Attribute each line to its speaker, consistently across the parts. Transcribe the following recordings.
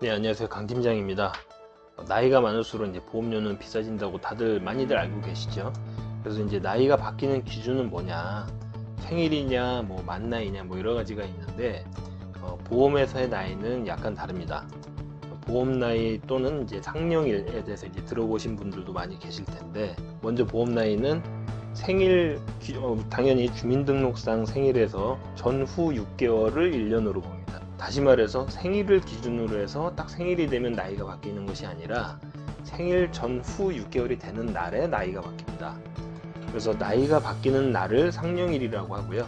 Speaker 1: 네, 안녕하세요. 강 팀장입니다. 어, 나이가 많을수록 이제 보험료는 비싸진다고 다들 많이들 알고 계시죠? 그래서 이제 나이가 바뀌는 기준은 뭐냐? 생일이냐, 뭐 만나이냐, 뭐 여러 가지가 있는데 어, 보험에서의 나이는 약간 다릅니다. 보험 나이 또는 이제 상령일에 대해서 이제 들어보신 분들도 많이 계실 텐데 먼저 보험 나이는 생일 기- 어, 당연히 주민등록상 생일에서 전후 6개월을 1년으로 봅니다. 다시 말해서 생일을 기준으로 해서 딱 생일이 되면 나이가 바뀌는 것이 아니라 생일 전후 6개월이 되는 날에 나이가 바뀝니다. 그래서 나이가 바뀌는 날을 상령일이라고 하고요.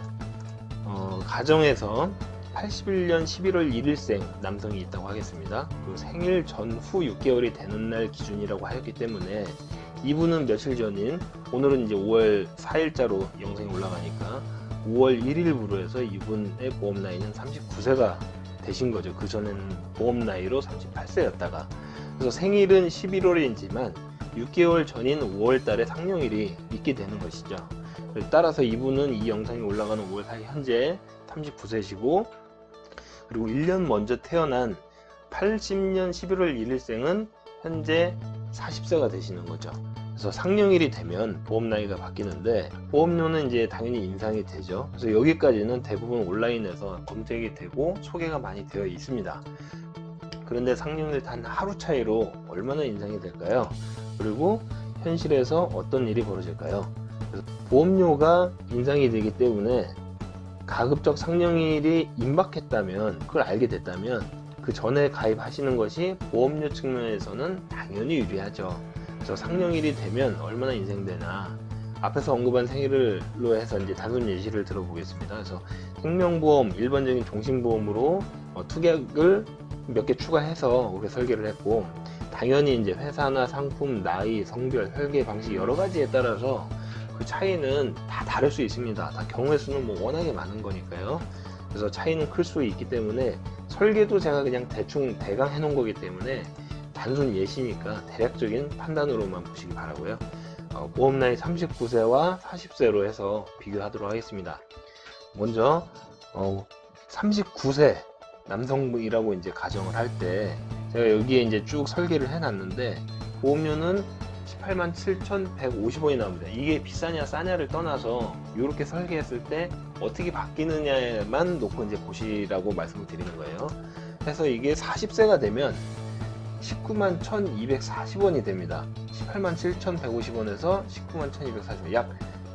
Speaker 1: 어, 가정에서 81년 11월 1일생 남성이 있다고 하겠습니다. 그 생일 전후 6개월이 되는 날 기준이라고 하였기 때문에 이분은 며칠 전인 오늘은 이제 5월 4일자로 영상이 올라가니까 5월 1일부로 해서 이분의 보험 나이는 39세가 되신 거죠. 그 전에는 보험 나이로 38세였다가 그래서 생일은 11월이지만 6개월 전인 5월 달에 상령일이 있게 되는 것이죠. 따라서 이분은 이 영상이 올라가는 5월 4일 현재 39세시고 그리고 1년 먼저 태어난 80년 11월 1일생은 현재 40세가 되시는 거죠. 그래서 상령일이 되면 보험 나이가 바뀌는데 보험료는 이제 당연히 인상이 되죠. 그래서 여기까지는 대부분 온라인에서 검색이 되고 소개가 많이 되어 있습니다. 그런데 상령일 단 하루 차이로 얼마나 인상이 될까요? 그리고 현실에서 어떤 일이 벌어질까요? 보험료가 인상이 되기 때문에 가급적 상령일이 임박했다면 그걸 알게 됐다면 그 전에 가입하시는 것이 보험료 측면에서는 당연히 유리하죠. 그래서 상령일이 되면 얼마나 인생되나 앞에서 언급한 생일로 해서 이제 단순 예시를 들어보겠습니다. 그래서 생명보험 일반적인 종신보험으로 어, 투약을 몇 개 추가해서 우리가 설계를 했고 당연히 이제 회사나 상품, 나이, 성별, 설계 방식 여러 가지에 따라서 그 차이는 다 다를 수 있습니다. 다 경우의 수는 뭐 워낙에 많은 거니까요. 그래서 차이는 클 수 있기 때문에 설계도 제가 그냥 대충 대강 해놓은 거기 때문에 단순 예시니까 대략적인 판단으로만 보시기 바라고요. 어, 보험 나이 39세와 40세로 해서 비교하도록 하겠습니다. 먼저 어, 39세 남성이라고 이제 가정을 할 때 제가 여기에 이제 쭉 설계를 해놨는데 보험료는 18만 7,150원이 나옵니다. 이게 비싸냐 싸냐를 떠나서 이렇게 설계했을 때 어떻게 바뀌느냐만 놓고 이제 보시라고 말씀을 드리는 거예요. 그래서 이게 40세가 되면 19만 1,240원이 됩니다. 18만 7,150원에서 19만 1,240원, 약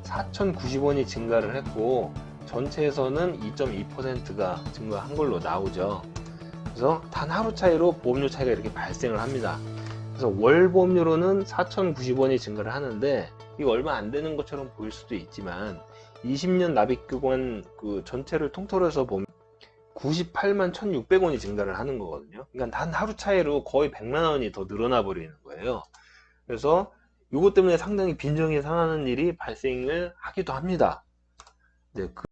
Speaker 1: 4,090원이 증가를 했고 전체에서는 2.2%가 증가한 걸로 나오죠. 그래서 단 하루 차이로 보험료 차이가 이렇게 발생을 합니다. 그래서 월 보험료로는 4,090원이 증가를 하는데 이거 얼마 안 되는 것처럼 보일 수도 있지만 20년 납입 기간 그 전체를 통틀어서 보면 98만 1,600원이 증가를 하는 거거든요. 그러니까 단 하루 차이로 거의 100만 원이 더 늘어나 버리는 거예요. 그래서 이것 때문에 상당히 빈정이 상하는 일이 발생을 하기도 합니다. 네, 그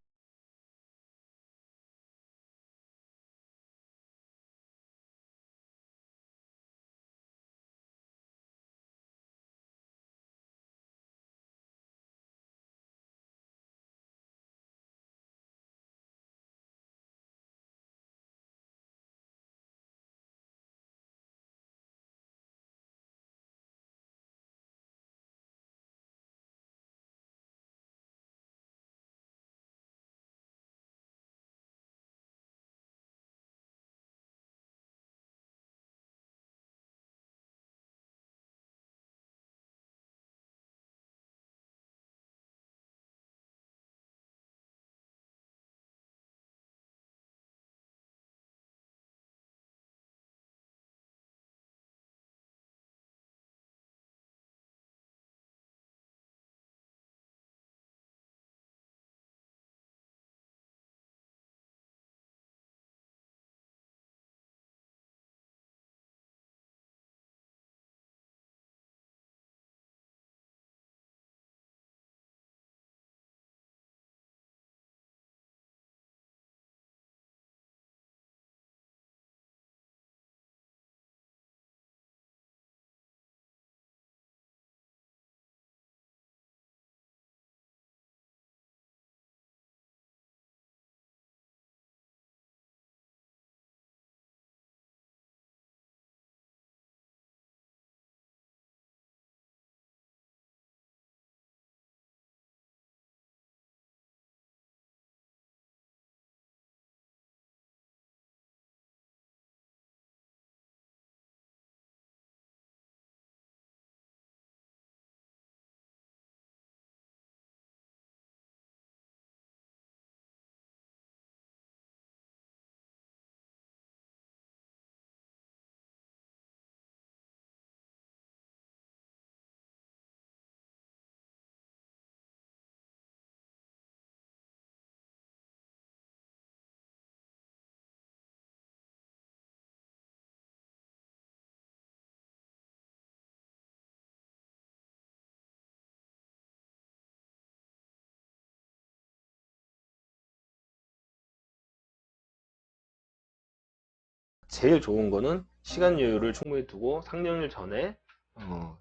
Speaker 1: 제일 좋은 거는 시간 여유를 충분히 두고 상령일 전에 어,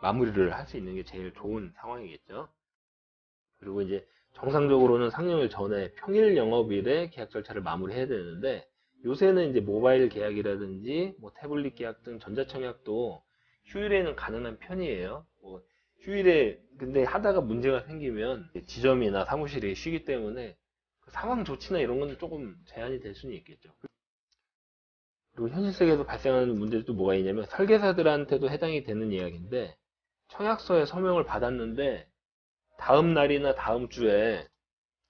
Speaker 1: 마무리를 할 수 있는 게 제일 좋은 상황이겠죠. 그리고 이제 정상적으로는 상령일 전에 평일 영업일에 계약 절차를 마무리해야 되는데 요새는 이제 모바일 계약이라든지 뭐 태블릿 계약 등 전자청약도 휴일에는 가능한 편이에요. 뭐 휴일에 근데 하다가 문제가 생기면 지점이나 사무실이 쉬기 때문에 그 상황 조치나 이런 건 조금 제한이 될 수는 있겠죠. 그리고 현실 세계에서 발생하는 문제도 뭐가 있냐면 설계사들한테도 해당이 되는 이야기인데 청약서에 서명을 받았는데 다음 날이나 다음 주에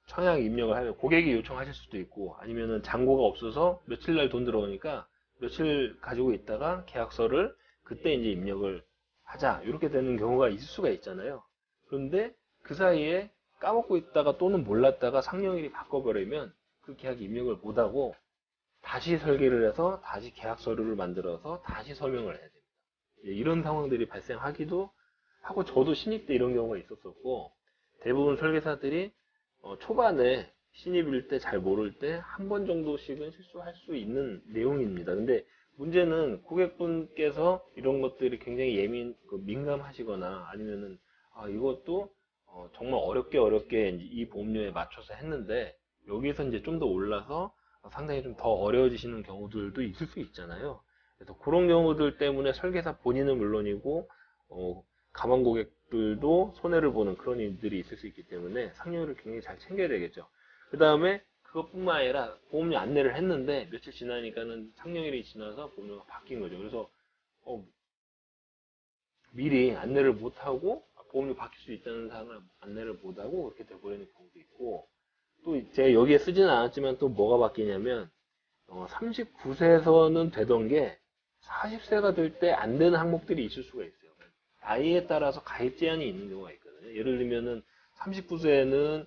Speaker 1: 청약 입력을 하면 고객이 요청하실 수도 있고 아니면은 잔고가 없어서 며칠 날 돈 들어오니까 며칠 가지고 있다가 계약서를 그때 이제 입력을 하자 이렇게 되는 경우가 있을 수가 있잖아요. 그런데 그 사이에 까먹고 있다가 또는 몰랐다가 상령일이 바꿔버리면 그 계약 입력을 못하고 다시 설계를 해서 다시 계약 서류를 만들어서 다시 서명을 해야 됩니다. 예, 이런 상황들이 발생하기도 하고 저도 신입 때 이런 경우가 있었었고 대부분 설계사들이 어, 초반에 신입일 때 잘 모를 때 한 번 정도씩은 실수할 수 있는 내용입니다. 근데 문제는 고객분께서 이런 것들이 굉장히 예민, 그 민감하시거나 아니면은 아, 이것도 어, 정말 어렵게 어렵게 이 보험료에 맞춰서 했는데 여기서 이제 좀 더 올라서 상당히 좀 더 어려워지시는 경우들도 있을 수 있잖아요. 그래서 그런 경우들 때문에 설계사 본인은 물론이고 어, 가만 고객들도 손해를 보는 그런 일들이 있을 수 있기 때문에 상료를 굉장히 잘 챙겨야 되겠죠. 그 다음에 그것뿐만 아니라 보험료 안내를 했는데 며칠 지나니까는 상령일이 지나서 보험료가 바뀐 거죠. 그래서 어, 미리 안내를 못하고 보험료 바뀔 수 있다는 사항을 안내를 못하고 그렇게 돼버리는 경우도 있고 또 제가 여기에 쓰지는 않았지만 또 뭐가 바뀌냐면 어, 39세에서는 되던 게 40세가 될 때 안 되는 항목들이 있을 수가 있어요. 나이에 따라서 가입 제한이 있는 경우가 있거든요. 예를 들면은 39세에는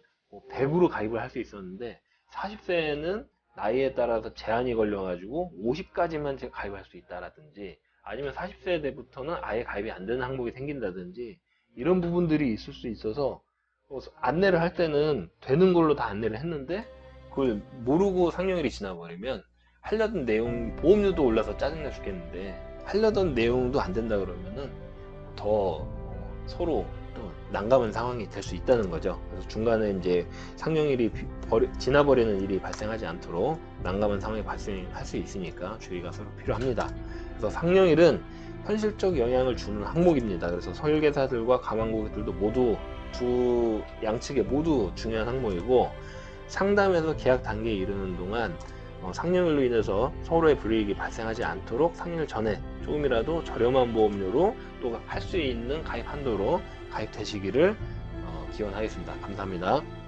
Speaker 1: 100으로 가입을 할 수 있었는데 40세에는 나이에 따라서 제한이 걸려가지고 50까지만 가입할 수 있다라든지 아니면 40세 때부터는 아예 가입이 안 되는 항목이 생긴다든지 이런 부분들이 있을 수 있어서 어, 안내를 할 때는 되는 걸로 다 안내를 했는데 그걸 모르고 상령일이 지나버리면 하려던 내용 보험료도 올라서 짜증나 죽겠는데 하려던 내용도 안 된다 그러면은 더 어, 서로 또 난감한 상황이 될 수 있다는 거죠. 그래서 중간에 이제 상령일이 비- 버리- 지나버리는 일이 발생하지 않도록 난감한 상황이 발생할 수 있으니까 주의가 서로 필요합니다. 그래서 상령일은 현실적 영향을 주는 항목입니다. 그래서 설계사들과 가망고객들도 모두 두 양측에 모두 중요한 항목이고 상담에서 계약 단계에 이르는 동안 어, 상령일로 인해서 서로의 불이익이 발생하지 않도록 상령 전에 조금이라도 저렴한 보험료로 또 할 수 있는 가입 한도로 가입되시기를 어, 기원하겠습니다. 감사합니다.